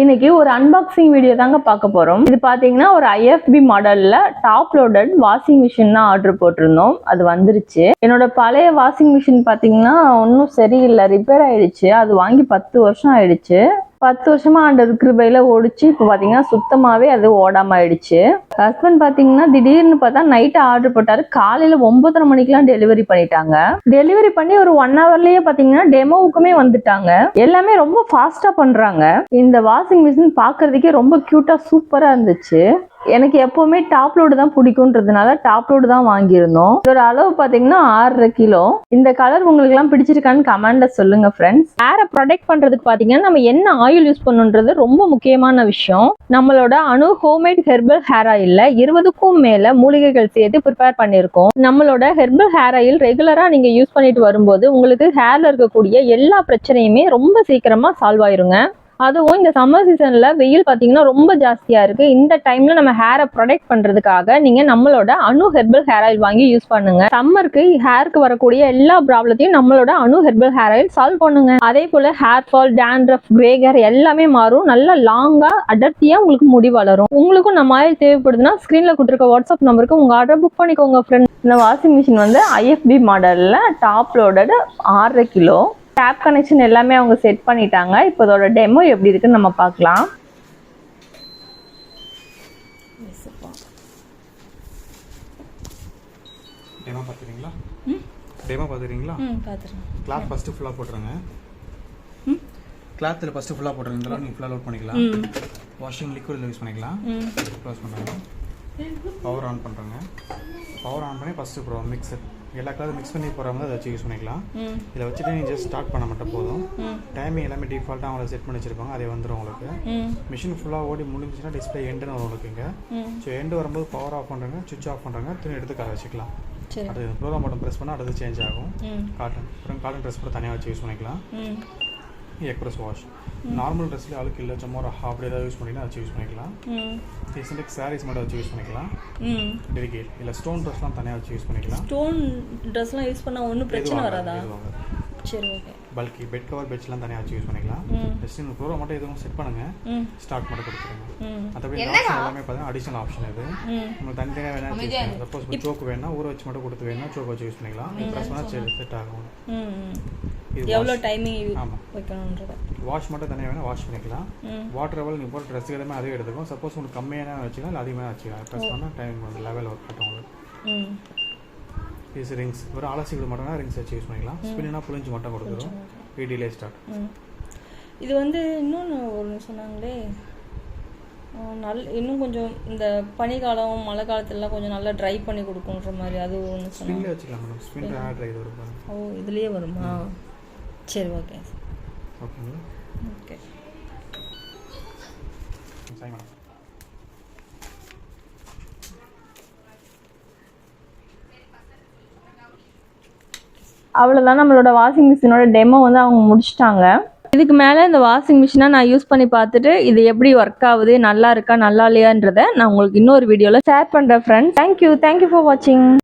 இன்னைக்கு ஒரு unboxing video தாங்க பார்க்க போறோம். இது பாத்தீங்கன்னா ஒரு ஐஎஃப்பி மாடல்ல டாப் லோடட் வாஷிங் மிஷின் தான் ஆர்டர் போட்டிருந்தோம். அது வந்துருச்சு. என்னோட பழைய வாஷிங் மிஷின் பாத்தீங்கன்னா ஒன்றும் சரியில்லை. ரிப்பேர் ஆயிடுச்சு. அது வாங்கி பத்து வருஷம் ஆயிடுச்சு. பத்து வருஷமா அந்த கிருபையில ஓடிச்சு இப்போ பார்த்தீங்கன்னா சுத்தமாவே அது ஓடாம ஆயிடுச்சு ஹஸ்பண்ட் பார்த்தீங்கன்னா திடீர்னு பார்த்தா நைட்டு ஆர்டர் போட்டாரு. காலையில ஒன்பதரை மணிக்கெல்லாம் டெலிவரி பண்ணிட்டாங்க. டெலிவரி பண்ணி ஒரு ஒன் ஹவர்லயே பார்த்தீங்கன்னா டெமோவுக்குமே வந்துட்டாங்க. எல்லாமே ரொம்ப ஃபாஸ்டா பண்றாங்க. இந்த வாஷிங் மிஷின் பாக்குறதுக்கே ரொம்ப கியூட்டா சூப்பரா இருந்துச்சு. எனக்கு எப்பவுமே டாப் லோடு தான் பிடிக்குன்றதுனால டாப் லோடு தான் வாங்கியிருந்தோம். இதோட அளவு பார்த்தீங்கன்னா ஆறரை கிலோ. இந்த கலர் உங்களுக்குலாம் பிடிச்சிருக்கான்னு கமெண்ட்ல சொல்லுங்க ஃப்ரெண்ட்ஸ் ஹேரை ப்ரொடெக்ட் பண்ணுறதுக்கு பார்த்தீங்கன்னா நம்ம என்ன ஆயில் யூஸ் பண்ணுன்றது ரொம்ப முக்கியமான விஷயம். நம்மளோட அணு ஹோம்மேட் ஹெர்பல் ஹேர் ஆயில்ல இருபதுக்கும் மேலே மூலிகைகள் சேர்த்து ப்ரிப்பேர் பண்ணியிருக்கோம். நம்மளோட ஹெர்பல் ஹேர் ஆயில் ரெகுலராக நீங்கள் யூஸ் பண்ணிட்டு வரும்போது உங்களுக்கு ஹேர்ல இருக்கக்கூடிய எல்லா பிரச்சனையுமே ரொம்ப சீக்கிரமாக சால்வ் ஆயிருங்க. அதுவும் இந்த சம்மர் சீசன்ல வெயில் பார்த்தீங்கன்னா ரொம்ப ஜாஸ்தியா இருக்கு. இந்த டைம்ல நம்ம ஹேரை ப்ரொடெக்ட் பண்றதுக்காக நீங்க நம்மளோட அணு ஹெர்பல் ஹேர் ஆயில் வாங்கி யூஸ் பண்ணுங்க. சம்மருக்கு ஹேருக்கு வரக்கூடிய எல்லா ப்ராப்ளத்தையும் நம்மளோட Anu herbal hair oil solve பண்ணுங்க. அதே போல hair fall dandruff grey hair எல்லாமே மாறும். நல்லா லாங்கா அடர்த்தியா உங்களுக்கு முடி வளரும். உங்களுக்கும் நம்ம ஆயில் தேவைப்படுதுன்னா ஸ்கிரீன்ல கொடுத்துருக்க வாட்ஸ்அப் நம்பருக்கு உங்க ஆர்டர் புக் பண்ணிக்கோங்க ஃப்ரெண்ட் இந்த வாஷிங் மிஷின் வந்து ஐஎஃப்பி மாடல்ல டாப் லோடட் ஆறரை கிலோ. டேப் கனெக்ஷன் எல்லாமே அவங்க செட் பண்ணிட்டாங்க. இப்போ இதோட டெமோ எப்படி இருக்குன்னு நம்ம பார்க்கலாம். டெமோ பார்த்துறீங்களா டெமோ பார்த்துறீங்களா கிளாத் ஃபஸ்ட்டு ஃபுல்லாக போட்டுருங்க. கிளாத்தில் ஃபஸ்ட்டு ஃபுல்லாக போட்டுருங்க இதெல்லாம் நீங்கள் ஃபுல்லாக லோட் பண்ணிக்கலாம். வாஷிங் லிக்விடில் யூஸ் பண்ணிக்கலாம். க்ளோஸ் பண்ணுறாங்க பவர் ஆன் பண்ணுறாங்க பவர் ஆன் பண்ணி ஃபஸ்ட்டு ப்ரோ மிக்சர் எல்லா கிளாத்தும் மிக்ஸ் பண்ணி போகிறவங்க அதை வச்சு யூஸ் பண்ணிக்கலாம் இதை வச்சுட்டு நீங்கள் ஜஸ்ட் ஸ்டார்ட் பண்ண மட்டும் போதும். டைமிங் எல்லாமே டிஃபால்ட்டாக அவங்கள செட் பண்ணி வச்சிருப்பாங்க. அதே வந்துடும் உங்களுக்கு. மிஷின் ஃபுல்லாக ஓடி முடிஞ்சுச்சுன்னா டிஸ்பிளே எண்டுன்னு வரும் உங்களுக்கு இங்கே. ஸோ எண்டு வரும்போது பவர் ஆஃப் பண்ணுறாங்க சுவிச் ஆஃப் பண்ணுறாங்க துணி எடுத்து காய வச்சுக்கலாம். அது ப்ரோக்ராம் பட்டன் ப்ரெஸ் பண்ணால் அடுத்து சேஞ்ச் ஆகும். காட்டன் அப்புறம் காட்டன் ட்ரெஸ் கூட தனியாக வச்சு யூஸ் பண்ணிக்கலாம். ம் எக்ஸ்பிரஸ் வாஷ் நார்மல் ட்ரெஸ்லேயே அழுக்கு இல்லை சும்மா ஒரு ஹாஃப் டே ஏதாவது யூஸ் பண்ணிங்கன்னா வச்சு யூஸ் பண்ணிக்கலாம். ரீசெண்டாக சாரீஸ் மட்டும் வச்சு யூஸ் பண்ணிக்கலாம். ம். டெலிகேட் இல்லை ஸ்டோன் ட்ரெஸ்லாம் தனியாக வச்சு யூஸ் பண்ணிக்கலாம். ஸ்டோன் ட்ரெஸ்லாம் யூஸ் பண்ணால் ஒன்றும் பிரச்சனை வராதா? சரி ஓகே பல்கி பெட் கவர் பெட்ஸ்லாம் தனியாக வச்சு யூஸ் பண்ணிக்கலாம். ஜஸ்ட் இந்த ப்ரோக்ராம் மட்டும் எதுவும் செட் பண்ணுங்க. ஸ்டார்ட் மட்டும் கொடுத்துருங்க. மற்றபடி ஆப்ஷன் எல்லாமே பார்த்தீங்கன்னா அடிஷனல் ஆப்ஷன் இது. உங்களுக்கு தனித்தனியாக வேணா சப்போஸ் சோக்கு வேணா ஊற வச்சு மட்டும் கொடுத்து வேணா சோக்கு வச்சு யூஸ் பண்ணிக்கலாம். ப்ரெஸ் சரி செட் ஆகும். எவ்வளோ டைமிங் வைக்கணுன்றத வாஷ் மட்டும் தனியாக வேணா வாஷ் பண்ணிக்கலாம். வாட்டர் லெவல் நீங்கள் போட்டு ட்ரெஸ் எல்லாமே அதே எடுத்துக்கும் சப்போஸ் உங்களுக்கு கம்மியான வச்சுக்கலாம் இல்லை அதிகமாக வச்சுக்கலாம். ப்ரெஸ் பண்ணால் டைம் வந்து லெவல் ஒர்க் ஆகும். உங்களுக்கு இது ரிங்ஸ் ஒரு அலசி விட மாட்டோம்னா ரிங்ஸ் வச்சு யூஸ் பண்ணிக்கலாம். ஸ்பின்னா புளிஞ்சு மட்டும் கொடுத்துரும். வீடியோலே ஸ்டார்ட் இது வந்து இன்னொன்று ஒன்று சொன்னாங்களே. நல் இன்னும் கொஞ்சம் இந்த பனிக்காலம் மழை காலத்துலலாம் கொஞ்சம் நல்லா ட்ரை பண்ணி கொடுக்குன்ற மாதிரி அது ஒன்று சொன்னாங்க. வச்சுக்கலாம் மேடம் ஸ்பின் பாருங்க. ஓ இதுலேயே வருமா? சரி ஓகே ஓகேங்களா ஓகே சரி மேடம் அவ்வளோதான் நம்மளோட வாஷிங் மிஷினோட டெமோ வந்து அவங்க முடிச்சிட்டாங்க. இதுக்கு மேலே இந்த வாஷிங் மிஷினை நான் யூஸ் பண்ணி பார்த்துட்டு இது எப்படி ஒர்க் ஆகுது நல்லா இருக்கா நல்லா இல்லையான்றதை நான் உங்களுக்கு இன்னொரு வீடியோவில் ஷேர் பண்ணுறேன் ஃப்ரெண்ட்ஸ் தேங்க்யூ தேங்க்யூ ஃபார் வாட்சிங்